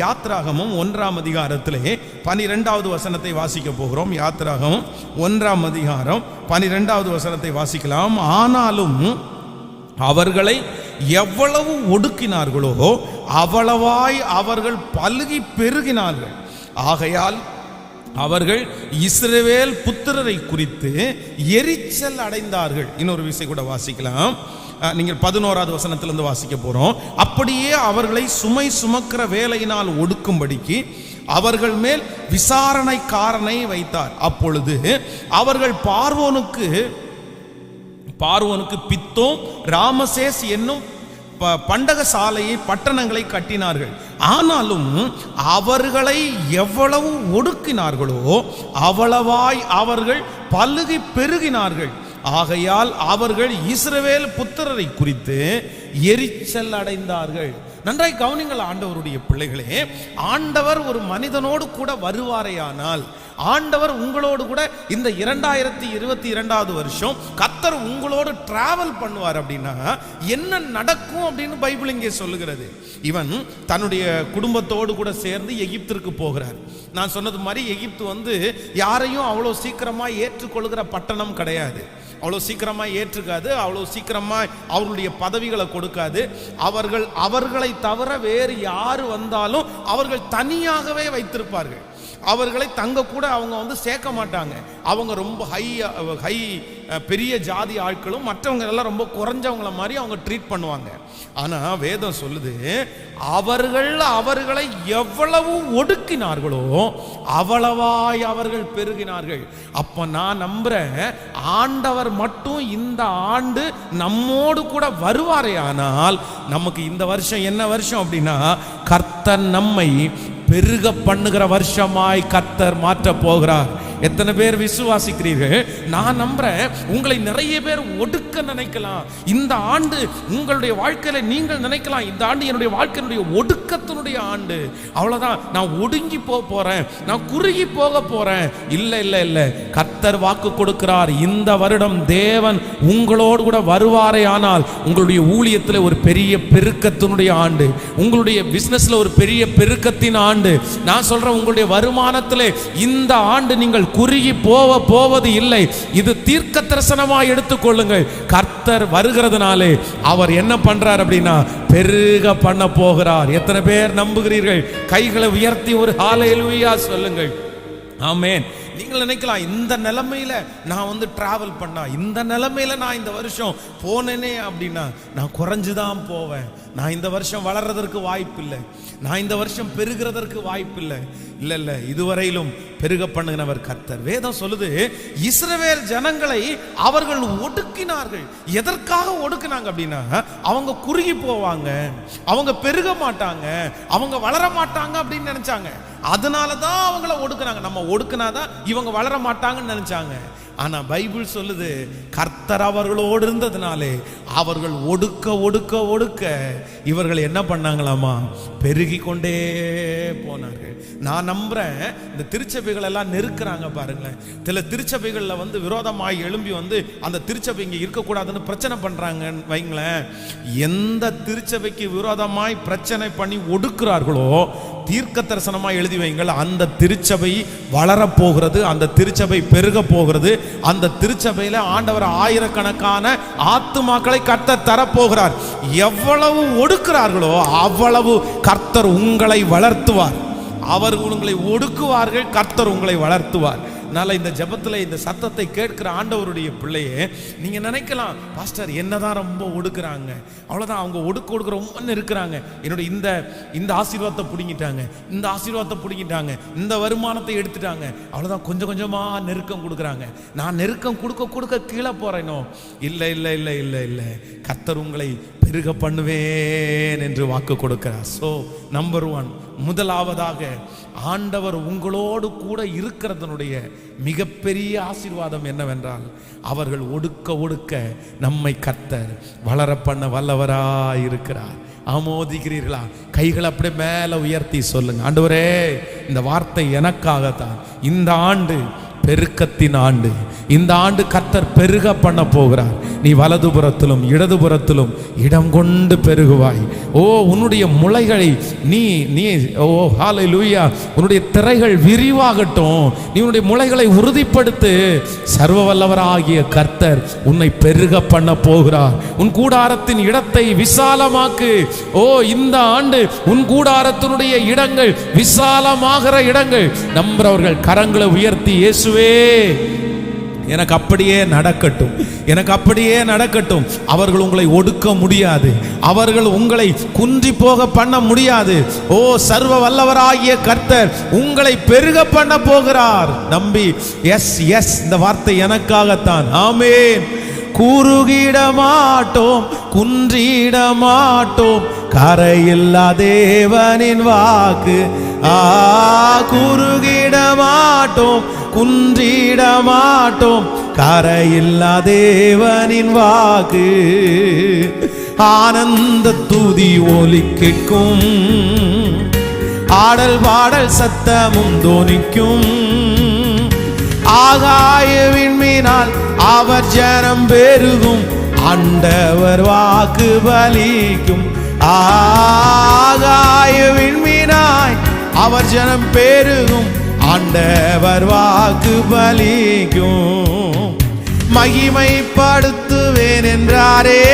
யாத்ராகமும் ஒன்றாம் அதிகாரத்திலே பனிரெண்டாவது வசனத்தை வாசிக்க போகிறோம். யாத்ராகமும் ஒன்றாம் அதிகாரம் பனிரெண்டாவது வசனத்தை வாசிக்கலாம். ஆனாலும் அவர்களை எவ்வளவு ஒடுக்கினார்களோ அவ்வளவாய் அவர்கள் பலுகி பெருகினார்கள். ஆகையால் அவர்கள் இஸ்ரவேல் புத்திரரை குறித்து எரிச்சல் அடைந்தார்கள். இன்னொரு விஷயம் கூட வாசிக்கலாம். நீங்கள் பதினோராவது வசனத்திலிருந்து வாசிக்க போகிறோம் அப்படியே அவர்களை சுமை சுமக்கிற வேலையினால் ஒடுக்கும்படிக்கு அவர்கள் மேல் விசாரணைக்காரனை வைத்தார். அப்பொழுது அவர்கள் பார்வோனுக்கு பார்வோனுக்கு பித்தோம் ராமசேஸ் என்னும் ப- பண்டக சாலையை பட்டணங்களை கட்டினார்கள். ஆனாலும் அவர்களை எவ்வளவு ஒடுக்கினார்களோ அவ்வளவாய் அவர்கள் பல்லுகி பெருகினார்கள். ஆகையால் அவர்கள் இஸ்ரவேல் புத்திரரை குறித்து எரிச்சல் அடைந்தார்கள். நன்றாய் கவனிங்கள் ஆண்டவருடைய பிள்ளைகளே ஆண்டவர் ஒரு மனிதனோடு கூட வருவாரேயானால் ஆண்டவர் உங்களோடு கூட இந்த இரண்டாயிரத்தி இருபத்தி இரண்டாவது வருஷம் கத்தர் உங்களோடு டிராவல் பண்ணுவார் அப்படின்னா என்ன நடக்கும் அப்படின்னு பைபிள் இங்கே சொல்லுகிறது. இவன் தன்னுடைய குடும்பத்தோடு கூட சேர்ந்து எகிப்திற்கு போகிறார். நான் சொன்னது மாதிரி எகிப்து வந்து யாரையும் அவ்வளோ சீக்கிரமாக ஏற்றுக்கொள்கிற பட்டணம் கிடையாது. அவ்வளோ சீக்கிரமாக ஏற்றுக்காது அவ்வளோ சீக்கிரமாக அவர்களுடைய பதவிகளை கொடுக்காது. அவர்கள் அவர்களை தவிர வேறு யார் வந்தாலும் அவர்கள் தனியாகவே வைத்திருப்பார்கள். அவர்களை தங்க கூட அவங்க வந்து சேர்க்க மாட்டாங்க. அவங்க ரொம்ப ஹை ஹை பெரிய ஜாதி ஆட்களும் மற்றவங்க எல்லாம் ரொம்ப குறைஞ்சவங்கள மாதிரி அவங்க ட்ரீட் பண்ணுவாங்க. ஆனா வேதம் சொல்லுது அவர்கள் அவர்களை எவ்வளவு ஒடுக்கினார்களோ அவ்வளவாய் அவர்கள் பெருகினார்கள். அப்ப நான் நம்புறேன் ஆண்டவர் மட்டும் இந்த ஆண்டு நம்மோடு கூட வருவாரே ஆனால் நமக்கு இந்த வருஷம் என்ன வருஷம் அப்படின்னா கர்த்தர் நம்மை பெருக பண்ணுகிற வருஷமாய் கத்தர் மாற்ற போகிறார். எத்தனை பேர் விசுவாசிக்கிறீர்கள்? நான் நம்புறேன் உங்களை நிறைய பேர் ஒடுக்க நினைக்கலாம். இந்த ஆண்டு உங்களுடைய வாழ்க்கையில நீங்கள் நினைக்கலாம். இந்த ஆண்டு என்னுடைய வாழ்க்கையினுடைய ஒடுக்கத்தினுடைய ஆண்டு. அவ்வளவுதான். நான் ஒடுங்கி போக போறேன். நான் குறுகி போக போறேன். இல்லை இல்லை இல்லை. கத்தர் வாக்கு கொடுக்கிறார். இந்த வருடம் தேவன் உங்களோடு கூட வருவாரே ஆனால் உங்களுடைய ஊழியத்தில் ஒரு பெரிய பெருக்கத்தினுடைய ஆண்டு. உங்களுடைய பிசினஸ்ல ஒரு பெரிய பெருக்கத்தின் ஆண்டு. நான் சொல்றேன் உங்களுடைய வருமானத்திலே இந்த ஆண்டு நீங்கள் குறுகி போக போவது இல்லை. இது தீர்க்க தரிசனமாக எடுத்துக்கொள்ளுங்கள். கர்த்தர் வருகிறதுனாலே அவர் என்ன பண்றார் அப்படின்னா பெருக பண்ண போகிறார். எத்தனை பேர் நம்புகிறீர்கள்? கைகளை உயர்த்தி ஒரு ஹாலையிலுயா சொல்லுங்கள். ஆமேன். நீங்கள் நினைக்கலாம் இந்த நிலைமையில நான் வந்து டிராவல் பண்ணா இந்த நிலைமையில நான் இந்த வருஷம் போனேனே அப்படின்னா நான் குறைஞ்சுதான் போவேன். நான் இந்த வருஷம் வளர்றதற்கு வாய்ப்பு இல்லை நான் இந்த வருஷம் பெருகிறதற்கு வாய்ப்பு இல்லை இல்லை இதுவரையிலும் பெருக பண்ணுகிறவர் கர்த்தர். வேதம் சொல்லுது இஸ்ரவேல் ஜனங்களை அவர்கள் ஒடுக்கினார்கள். எதற்காக ஒடுக்கினாங்க அப்படின்னா அவங்க குறுகி போவாங்க அவங்க பெருக மாட்டாங்க அவங்க வளர மாட்டாங்க அப்படின்னு நினைச்சாங்க. அதனால தான் அவங்கள ஒடுக்குனாங்க. நம்ம ஒடுக்குனாதான் இவங்க வளர மாட்டாங்கன்னு நினைச்சாங்க. ஆனால் பைபிள் சொல்லுது கர்த்தர் அவர்களோடு இருந்ததுனாலே அவர்கள் ஒடுக்க ஒடுக்க ஒடுக்க இவர்கள் என்ன பண்ணாங்களாமா? பெருகி கொண்டே போனார்கள். நான் நம்புறேன் இந்த திருச்சபைகள் எல்லாம் நெருக்கிறாங்க பாருங்களேன். சில திருச்சபைகளில் வந்து விரோதமாய் எழும்பி வந்து அந்த திருச்சபை இங்கே இருக்கக்கூடாதுன்னு பிரச்சனை பண்ணுறாங்கன்னு வைங்களேன். எந்த திருச்சபைக்கு விரோதமாய் பிரச்சனை பண்ணி ஒடுக்குறார்களோ தீர்க்க தரிசனமாக எழுதி வைங்கள் அந்த திருச்சபை வளரப் போகிறது அந்த திருச்சபை பெருக போகிறது அந்த திருச்சபையில் ஆண்டவர் ஆயிரக்கணக்கான ஆத்துமாக்களை கர்த்தர் தரப்போகிறார் எவ்வளவு ஒடுக்கிறார்களோ அவ்வளவு கர்த்தர் உங்களை வளர்த்துவார். அவர் உங்களை ஒடுக்குவார்கள் கர்த்தர் உங்களை வளர்த்துவார். அதனால இந்த ஜெபத்துல இந்த சத்தத்தை கேட்கிற ஆண்டவருடைய பிள்ளையே நீங்க நினைக்கலாம் பாஸ்டர் என்னதான் ரொம்ப ஒடுக்குறாங்க. அவ்வளவுதான் அவங்க ஒடுக்க ஒடுக்க ரொம்ப இருக்கிறாங்க என்னோட இந்த இந்த ஆசீர்வாதத்தை பிடுங்கிட்டாங்க. இந்த ஆசீர்வாதத்தை பிடுங்கிட்டாங்க. இந்த வருமானத்தை எடுத்துட்டாங்க. அவ்வளவுதான் கொஞ்சம் கொஞ்சமா நெருக்கம் கொடுக்குறாங்க. நான் நெருக்கம் கொடுக்க கொடுக்க கீழே போறேனோ? இல்லை இல்லை இல்லை இல்லை இல்லை. கத்தர் உங்களை பெருக பண்ணுவேன் என்று வாக்கு கொடுக்கிறார். ஸோ நம்பர் ஒன் முதலாவதாக ஆண்டவர் உங்களோடு கூட இருக்கிறதனுடைய மிகப்பெரிய ஆசீர்வாதம் என்னவென்றால் அவர்கள் ஒடுக்க ஒடுக்க நம்மை கத்தர் வளர பண்ண வல்லவராய் இருக்கிறார். ஆமோதிக்கிறீர்களா? கைகள் அப்படியே மேலே உயர்த்தி சொல்லுங்க. ஆண்டவரே இந்த வார்த்தை எனக்காகத்தான். இந்த ஆண்டு பெருக்கத்தின் ஆண்டு. இந்த ஆண்டு கர்த்தர் பெருக பண்ண போகிறார். நீ வலதுபுறத்திலும் இடதுபுறத்திலும் இடம் கொண்டு பெருகுவாய். ஓ உன்னுடைய முளைகளை நீ நீ ஓ ஹாலை லூயா உன்னுடைய திரைகள் விரிவாகட்டும். நீ உன்னுடைய முளைகளை உறுதிப்படுத்து. சர்வ வல்லவராகிய கர்த்தர் உன்னை பெருக பண்ண போகிறார். உன் கூடாரத்தின் இடத்தை விசாலமாக்கு. ஓ இந்த ஆண்டு உன் கூடாரத்தினுடைய இடங்கள் விசாலமாகிற இடங்கள். நம்புறவர்கள் கரங்களை உயர்த்தி இயேசு இயேசுவே. எனக்கு அப்படியே நடக்கட்டும். எனக்கு அப்படியே நடக்கட்டும். அவர்கள் உங்களை ஒடுக்க முடியாது. அவர்கள் உங்களை குன்றி போக பண்ண முடியாது. ஓ சர்வ வல்லவராகிய கர்த்தர் உங்களை பெருக பண்ண போகிறார். நம்பி எஸ் எஸ் இந்த வார்த்தை எனக்காகத்தான். ஆமே கூறுகிட மாட்டோம் குன்றிட மாட்டோம். கரையில்லா தேவனின் வாக்கு. ஆ கூறுகிட மாட்டோம் குன்றிட மாட்டோம் கரையில்லா தேவனின் வாக்கு ஆனந்த துதி ஒலி கேட்கும். ஆடல் பாடல் சத்தமும் தோனிக்கும் ஆகாய விண்மீனால் அவர் ஜனம் பெருகும். ஆண்டவர் வாக்கு பலிக்கும். ஆகாய விண்மீனாய் அவர் ஜனம் பெருகும் ஆண்டவர் வாக்கு பலிக்கும். மகிமைப்படுத்துவேன் என்றாரே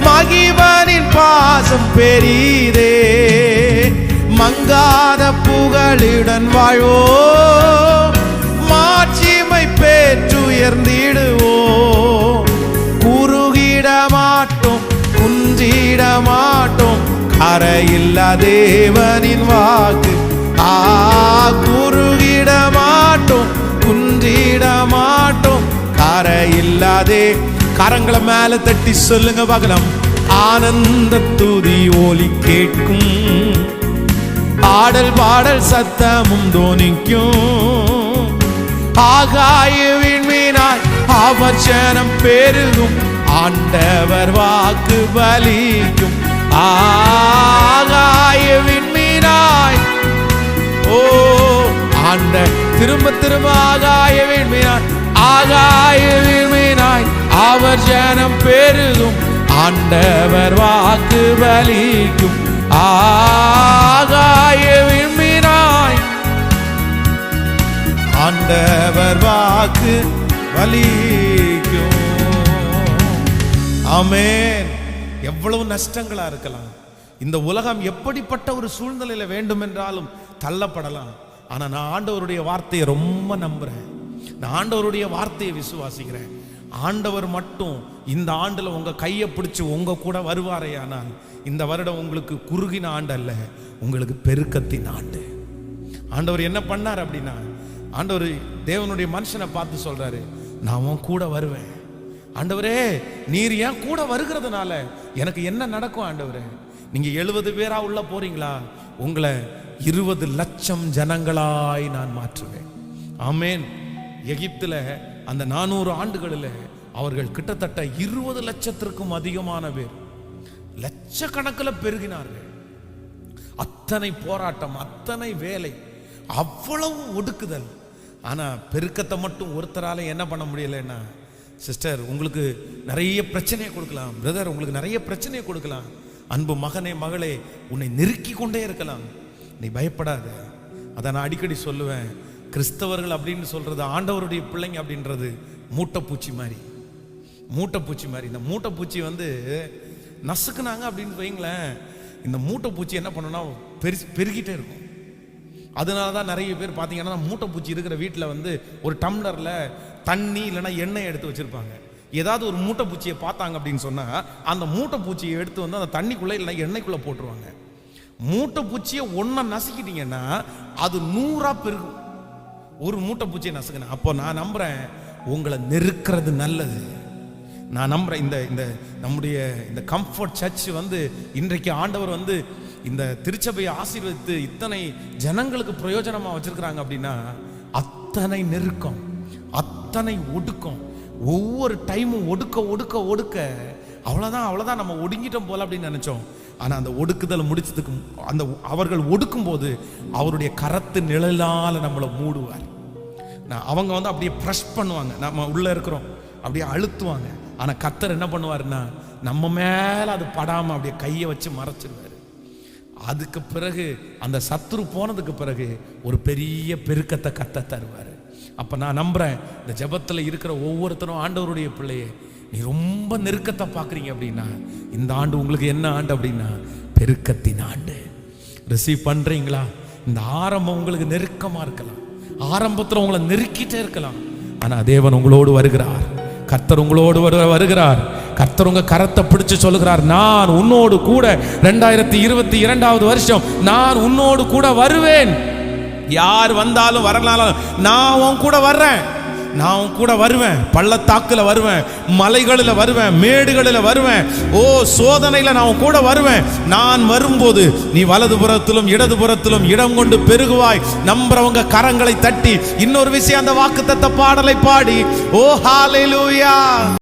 மகிமனின் பாசம் பெரியதே மங்காத புகழுடன் வாழ்வோ மாட்சிமை பெற்றுயர்ந்திடுவோ. குறுகிட மாட்டோம் குன்றிட மாட்டோம் தேவனின் வாக்கு? ஆ குறுகிட மாட்டோம் குன்றிட மாட்டோம். கரையில்லாதே கரங்களை மேல தட்டி சொல்லுங்க பார்க்கலாம். ஆனந்த துதி ஒலி கேட்கும். ஆடல் பாடல் சத்தமும் தோனிக்கும் ஆகாய விண்மீனாய் அவச்சனம் பெருகும். ஆண்டவர் வாக்கு பலிக்கும். ஆகாய விண்மீனாய் ஓ ஆண்ட திரும்ப திரும்ப ஆகாய வீழ்மையாய் ஆகாய வீழ்மையினாய் அவர் ஜனம் பெருகும். ஆண்டவர் வாக்கு பலிக்கும். ஆகாய வீழ்மையினாய் ஆண்டவர் வாக்கு பலிக்கும். அமேன் எவ்வளவு நஷ்டங்களா இருக்கலாம். இந்த உலகம் எப்படிப்பட்ட ஒரு சூழ்நிலையில வேண்டும் என்றாலும் தள்ளப்படலாம். ஆனா நான் ஆண்டவருடைய வார்த்தையை ரொம்ப நம்புறேன். நான் ஆண்டவருடைய வார்த்தையை விசுவாசிக்கிறேன். ஆண்டவர் மட்டும் இந்த ஆண்டில் உங்கள் கையை பிடிச்சி உங்க கூட வருவாரே ஆனால் இந்த வருடம் உங்களுக்கு குறுகின ஆண்டு அல்ல உங்களுக்கு பெருக்கத்தின் ஆண்டு. ஆண்டவர் என்ன பண்ணார் அப்படின்னா ஆண்டவர் தேவனுடைய மனுஷனை பார்த்து சொல்கிறாரு நான் உன் கூட வருவேன். ஆண்டவரே நீர் ஏன் கூட வருகிறதுனால எனக்கு என்ன நடக்கும் ஆண்டவரே? நீங்க எழுபது பேரா உள்ள போறீங்களா? உங்களை இருபது லட்சம் ஜனங்களாய் நான் மாற்றுவேன். ஆமேன். எகிப்துல அந்த நானூறு ஆண்டுகளில் அவர்கள் கிட்டத்தட்ட இருபது லட்சத்திற்கும் அதிகமான பேர் லட்சக்கணக்கில் பெருகினார்கள். அத்தனை போராட்டம் அத்தனை வேலை அவ்வளவு ஒடுக்குதல். ஆனால் பெருக்கத்தை மட்டும் ஒருத்தரால என்ன பண்ண முடியலைன்னா சிஸ்டர் உங்களுக்கு நிறைய பிரச்சனையை கொடுக்கலாம். பிரதர் உங்களுக்கு நிறைய பிரச்சனையை கொடுக்கலாம். அன்பு மகனே மகளே உன்னை நெருக்கி கொண்டே இருக்கலாம். நீ பயப்படாத. அதை நான் அடிக்கடி சொல்லுவேன். கிறிஸ்தவர்கள் அப்படின்னு சொல்றது ஆண்டவருடைய பிள்ளைங்க அப்படின்றது மூட்டைப்பூச்சி மாதிரி. மூட்டைப்பூச்சி மாதிரி. இந்த மூட்டைப்பூச்சி வந்து நசுக்குனாங்க அப்படின்னு வைங்களேன். இந்த மூட்டைப்பூச்சி என்ன பண்ணுன்னா பெருசு பெருகிட்டே இருக்கும். அதனால தான் நிறைய பேர் பார்த்தீங்கன்னா மூட்டைப்பூச்சி இருக்கிற வீட்டில் வந்து ஒரு டம்ளரில் தண்ணி இல்லைன்னா எண்ணெய் எடுத்து வச்சுருப்பாங்க. ஏதாவது ஒரு மூட்டைப்பூச்சியை பார்த்தாங்க அப்படின்னு சொன்னால் அந்த மூட்டைப்பூச்சியை எடுத்து வந்து அந்த தண்ணிக்குள்ளே இல்லைன்னா எண்ணெய்க்குள்ளே போட்டுருவாங்க. மூட்டைப்பூச்சியை ஒன்றை நசுக்கிட்டீங்கன்னா அது நூறா பெருகும். ஒரு மூட்டைப்பூச்சியை நசுக்கினேன் அப்போ நான் நம்புகிறேன் உங்களை நெருக்கிறது நல்லது. நான் நம்புறேன் இந்த இந்த நம்முடைய இந்த கம்ஃபர்ட் சர்ச் வந்து இன்றைக்கு ஆண்டவர் வந்து இந்த திருச்சபையை ஆசீர்வதித்து இத்தனை ஜனங்களுக்கு பிரயோஜனமாக வச்சிருக்கிறாங்க அப்படின்னா அத்தனை நெருக்கம் அத்தனை ஒடுக்கம் ஒவ்வொரு டைமும் ஒடுக்க ஒடுக்க ஒடுக்க அவ்வளோதான் அவ்வளோதான் நம்ம ஒடுங்கிட்டோம் போல அப்படின்னு நினச்சோம். ஆனால் அந்த ஒடுக்குதல் முடிச்சதுக்கு அந்த அவர்கள் ஒடுக்கும் போது அவருடைய கரத்து நிழலால் நம்மளை மூடுவார். நான் அவங்க வந்து அப்படியே ப்ரெஷ் பண்ணுவாங்க. நம்ம உள்ளே இருக்கிறோம் அப்படியே அழுத்துவாங்க. ஆனால் கத்தர் என்ன பண்ணுவாருன்னா நம்ம மேலே அது படாமல் அப்படியே கையை வச்சு மறைச்சிருவார். அதுக்கு பிறகு அந்த சத்துரு போனதுக்கு பிறகு ஒரு பெரிய பெருக்கத்தை கத்த தருவார். அப்போ நான் நம்புறேன் இந்த ஜபத்தில் இருக்கிற ஒவ்வொருத்தரும் ஆண்டவருடைய பிள்ளையே நீ ரொம்ப நெருக்கத்தை பார்க்குறீங்க அப்படின்னா இந்த ஆண்டு உங்களுக்கு என்ன ஆண்டு அப்படின்னா பெருக்கத்தின் ஆண்டு. ரிசீவ் பண்ணுறீங்களா இந்த ஆரம்பம் உங்களுக்கு நெருக்கமாக இருக்கலாம். ஆரம்பத்தில் உங்களை நெருக்கிட்டே இருக்கலாம். ஆனால் தேவன் உங்களோடு வருகிறார். கர்த்தர் உங்களோடு வரு வருகிறார். கர்த்தர் உங்க கரத்தை பிடிச்சு சொல்லுகிறார். நான் உன்னோடு கூட ரெண்டாயிரத்தி இருபத்தி இரண்டாவது வருஷம் நான் உன்னோடு கூட வருவேன். யார் வந்தாலும் வரலாலும் நான் உன் கூட வர்றேன். நான் உன் கூட வருவேன். பள்ளத்தாக்குல வருவேன். மலைகளில் வருவேன். மேடுகளில் வருவேன். ஓ சோதனையில் நான் உன் கூட வருவேன். நான் வரும்போது நீ வலதுபுறத்திலும் இடதுபுறத்திலும் இடம் கொண்டு பெருகுவாய். நம்புறவங்க கரங்களை தட்டி இன்னொரு விஷயம் அந்த வாக்குத்தத்த பாடலை பாடி. ஓ ஹalleluya!